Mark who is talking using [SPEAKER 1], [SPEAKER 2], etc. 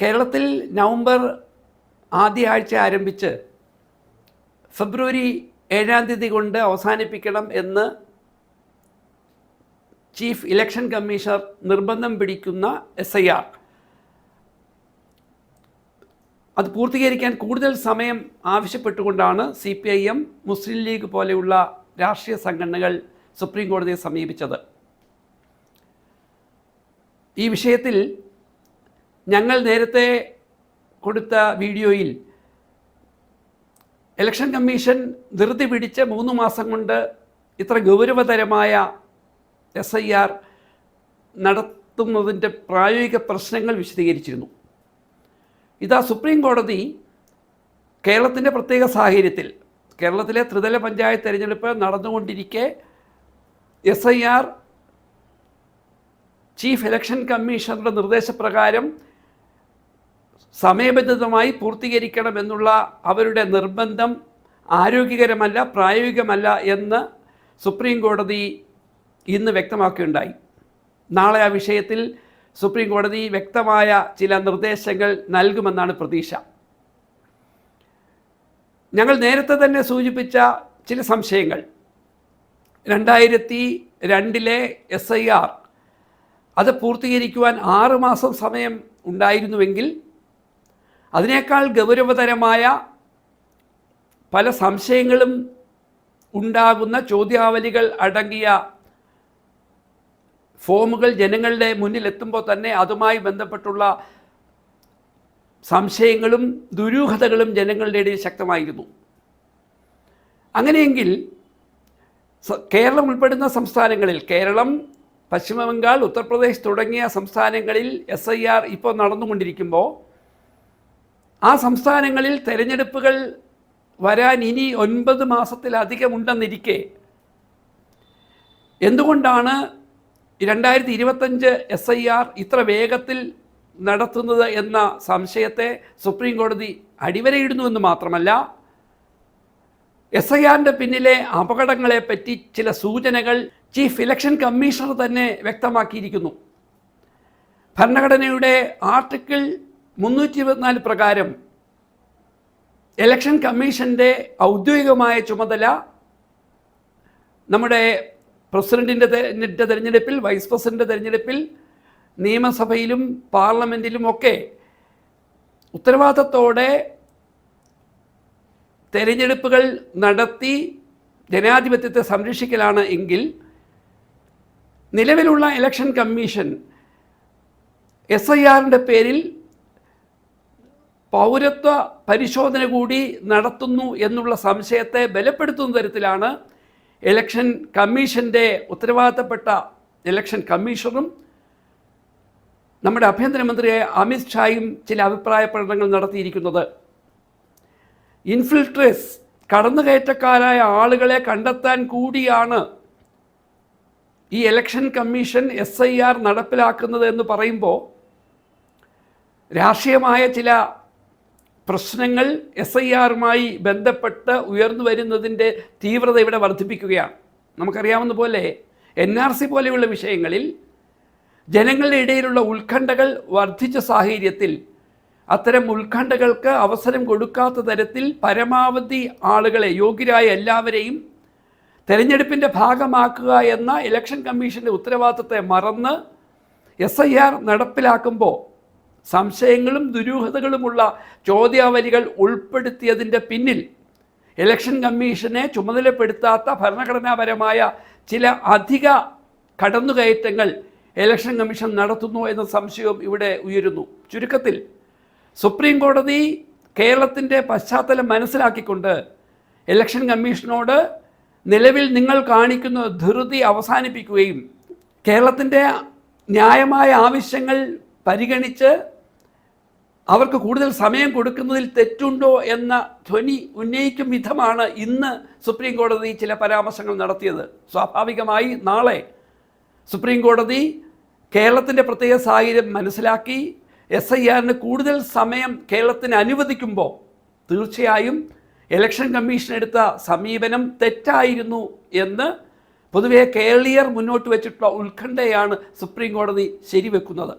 [SPEAKER 1] കേരളത്തിൽ നവംബർ ആദ്യ ആഴ്ച ആരംഭിച്ച് ഫെബ്രുവരി ഏഴാം തീയതി കൊണ്ട് അവസാനിപ്പിക്കണം എന്ന് ചീഫ് ഇലക്ഷൻ കമ്മീഷണർ നിർബന്ധം പിടിക്കുന്ന എസ് ഐ ആർ. അത് പൂർത്തീകരിക്കാൻ കൂടുതൽ സമയം ആവശ്യപ്പെട്ടുകൊണ്ടാണ് C P I M Muslim League പോലെയുള്ള രാഷ്ട്രീയ സംഘടനകൾ സുപ്രീം കോടതിയെ സമീപിച്ചത്. ഈ വിഷയത്തിൽ ഞങ്ങൾ നേരത്തെ കൊടുത്ത വീഡിയോയിൽ ഇലക്ഷൻ കമ്മീഷൻ ധൃതി പിടിച്ച് മൂന്ന് മാസം കൊണ്ട് ഇത്ര ഗൗരവതരമായ എസ് ഐ ആർ നടത്തുന്നതിന്റെ പ്രായോഗിക പ്രശ്നങ്ങൾ വിശദീകരിച്ചിരുന്നു. ഇതാ സുപ്രീം കോടതി കേരളത്തിന്റെ പ്രത്യേക സാഹചര്യത്തിൽ കേരളത്തിലെ ത്രിതല പഞ്ചായത്ത് തിരഞ്ഞെടുപ്പ് നടന്നുകൊണ്ടിരിക്കെ S I R chief election കമ്മീഷണറുടെ നിർദ്ദേശപ്രകാരം സമയബന്ധിതമായി പൂർത്തീകരിക്കണമെന്നുള്ള അവരുടെ നിർബന്ധം ആരോഗ്യകരമല്ല പ്രായോഗികമല്ല എന്ന് സുപ്രീം കോടതി ഇന്ന് വ്യക്തമാക്കുകയുണ്ടായി. നാളെ ആ വിഷയത്തിൽ സുപ്രീം കോടതി വ്യക്തമായ ചില നിർദ്ദേശങ്ങൾ നൽകുമെന്നാണ് പ്രതീക്ഷ. ഞങ്ങൾ നേരത്തെ തന്നെ സൂചിപ്പിച്ച ചില സംശയങ്ങൾ. രണ്ടായിരത്തി രണ്ടിലെ എസ് ഐ ആർ അത് പൂർത്തീകരിക്കുവാൻ ആറുമാസം സമയം ഉണ്ടായിരുന്നുവെങ്കിൽ അതിനേക്കാൾ ഗൗരവതരമായ പല സംശയങ്ങളും ഉണ്ടാകുന്ന ചോദ്യാവലികൾ അടങ്ങിയ ഫോമുകൾ ജനങ്ങളുടെ മുന്നിൽ എത്തുമ്പോൾ തന്നെ അതുമായി ബന്ധപ്പെട്ടുള്ള സംശയങ്ങളും ദുരൂഹതകളും ജനങ്ങളുടെ ഇടയിൽ ശക്തമായിരുന്നു. അങ്ങനെയെങ്കിൽ കേരളം ഉൾപ്പെടുന്ന സംസ്ഥാനങ്ങളിൽ കേരളം പശ്ചിമബംഗാൾ ഉത്തർപ്രദേശ് തുടങ്ങിയ സംസ്ഥാനങ്ങളിൽ എസ് ഐ ആർ ഇപ്പോൾ നടന്നുകൊണ്ടിരിക്കുമ്പോൾ ആ സംസ്ഥാനങ്ങളിൽ തെരഞ്ഞെടുപ്പുകൾ വരാൻ ഇനി ഒൻപത് മാസത്തിലധികം ഉണ്ടെന്നിരിക്കെ. എന്തുകൊണ്ടാണ് രണ്ടായിരത്തി ഇരുപത്തഞ്ച് എസ് ഐ ആർ ഇത്ര വേഗത്തിൽ നടത്തുന്നത് എന്ന സംശയത്തെ സുപ്രീം കോടതി അടിവരയിടുന്നുവെന്ന് മാത്രമല്ല എസ് ഐ ആറിന്റെ പിന്നിലെ അപകടങ്ങളെപ്പറ്റി ചില സൂചനകൾ ചീഫ് ഇലക്ഷൻ കമ്മീഷണർ തന്നെ വ്യക്തമാക്കിയിരിക്കുന്നു. ഭരണഘടനയുടെ ആർട്ടിക്കിൾ മുന്നൂറ്റി ഇരുപത്തിനാല് പ്രകാരം ഇലക്ഷൻ കമ്മീഷന്റെ ഔദ്യോഗികമായ ചുമതല നമ്മുടെ പ്രസിഡന്റിന്റെ തിരഞ്ഞെടുപ്പിൽ വൈസ് പ്രസിഡന്റ് തിരഞ്ഞെടുപ്പിൽ നിയമസഭയിലും പാർലമെന്റിലും ഒക്കെ ഉത്തരവാദിത്തത്തോടെ തെരഞ്ഞെടുപ്പുകൾ നടത്തി ജനാധിപത്യത്തെ സംരക്ഷിക്കലാണ് എങ്കിൽ നിലവിലുള്ള ഇലക്ഷൻ കമ്മീഷൻ എസ് ഐ ആറിന്റെ പേരിൽ പൗരത്വ പരിശോധന കൂടി നടത്തുന്നു എന്നുള്ള സംശയത്തെ ബലപ്പെടുത്തുന്ന തരത്തിലാണ് ഇലക്ഷൻ കമ്മീഷന്റെ ഉത്തരവാദിത്തപ്പെട്ട ഇലക്ഷൻ കമ്മീഷണറും നമ്മുടെ ആഭ്യന്തരമന്ത്രിയായ അമിത് ഷായും ചില അഭിപ്രായ പ്രകടനങ്ങൾ നടത്തിയിരിക്കുന്നത്. ഇൻഫിൽട്രേസ് കടന്നുകയറ്റക്കാരായ ആളുകളെ കണ്ടെത്താൻ കൂടിയാണ് ഈ election commission S I R നടപ്പിലാക്കുന്നത് എന്ന് പറയുമ്പോൾ രാഷ്ട്രീയമായ ചില പ്രശ്നങ്ങൾ എസ് ഐ ആറുമായി ബന്ധപ്പെട്ട് ഉയർന്നു വരുന്നതിന്റെ തീവ്രത ഇവിടെ വർദ്ധിപ്പിക്കുകയാണ്. നമുക്കറിയാവുന്ന പോലെ എൻ ആർ സി പോലെയുള്ള വിഷയങ്ങളിൽ ജനങ്ങളുടെ ഇടയിലുള്ള ഉത്കണ്ഠകൾ വർദ്ധിച്ച സാഹചര്യത്തിൽ അത്തരം ഉത്കണ്ഠകൾക്ക് അവസരം കൊടുക്കാത്ത തരത്തിൽ പരമാവധി ആളുകളെ യോഗ്യരായ എല്ലാവരെയും തെരഞ്ഞെടുപ്പിന്റെ ഭാഗമാക്കുക എന്ന ഇലക്ഷൻ കമ്മീഷന്റെ ഉത്തരവാദിത്തത്തെ മറന്ന് എസ് ഐ ആർ നടപ്പിലാക്കുമ്പോൾ സംശയങ്ങളും ദുരൂഹതകളുമുള്ള ചോദ്യാവലികൾ ഉൾപ്പെടുത്തിയതിന്റെ പിന്നിൽ ഇലക്ഷൻ കമ്മീഷനെ ചുമതലപ്പെടുത്താത്ത ഭരണഘടനാപരമായ ചില അധിക കടന്നുകയറ്റങ്ങൾ ഇലക്ഷൻ കമ്മീഷൻ നടത്തുന്നു എന്ന സംശയവും ഇവിടെ ഉയരുന്നു. ചുരുക്കത്തിൽ സുപ്രീം കോടതി കേരളത്തിന്റെ പശ്ചാത്തലം മനസ്സിലാക്കിക്കൊണ്ട് ഇലക്ഷൻ കമ്മീഷനോട് നിലവിൽ നിങ്ങൾ കാണിക്കുന്ന ധൃതി അവസാനിപ്പിക്കുകയും കേരളത്തിന്റെ ന്യായമായ ആവശ്യങ്ങൾ പരിഗണിച്ച് അവർക്ക് കൂടുതൽ സമയം കൊടുക്കുന്നതിൽ തെറ്റുണ്ടോ എന്ന ധ്വനി ഉന്നയിക്കും വിധമാണ് ഇന്ന് സുപ്രീം കോടതി ചില പരാമർശങ്ങൾ നടത്തിയത്. സ്വാഭാവികമായി നാളെ സുപ്രീം കോടതി കേരളത്തിന്റെ പ്രത്യേക സാഹചര്യം മനസ്സിലാക്കി എസ് ഐ ആറിന് കൂടുതൽ സമയം കേരളത്തിന് അനുവദിക്കുമ്പോൾ തീർച്ചയായും ഇലക്ഷൻ കമ്മീഷൻ എടുത്ത സമീപനം തെറ്റായിരുന്നു എന്ന് പൊതുവേ കേരളീയർ മുന്നോട്ട് വെച്ചിട്ടുള്ള ഉത്കണ്ഠയാണ് സുപ്രീം കോടതി ശരിവെക്കുന്നത്.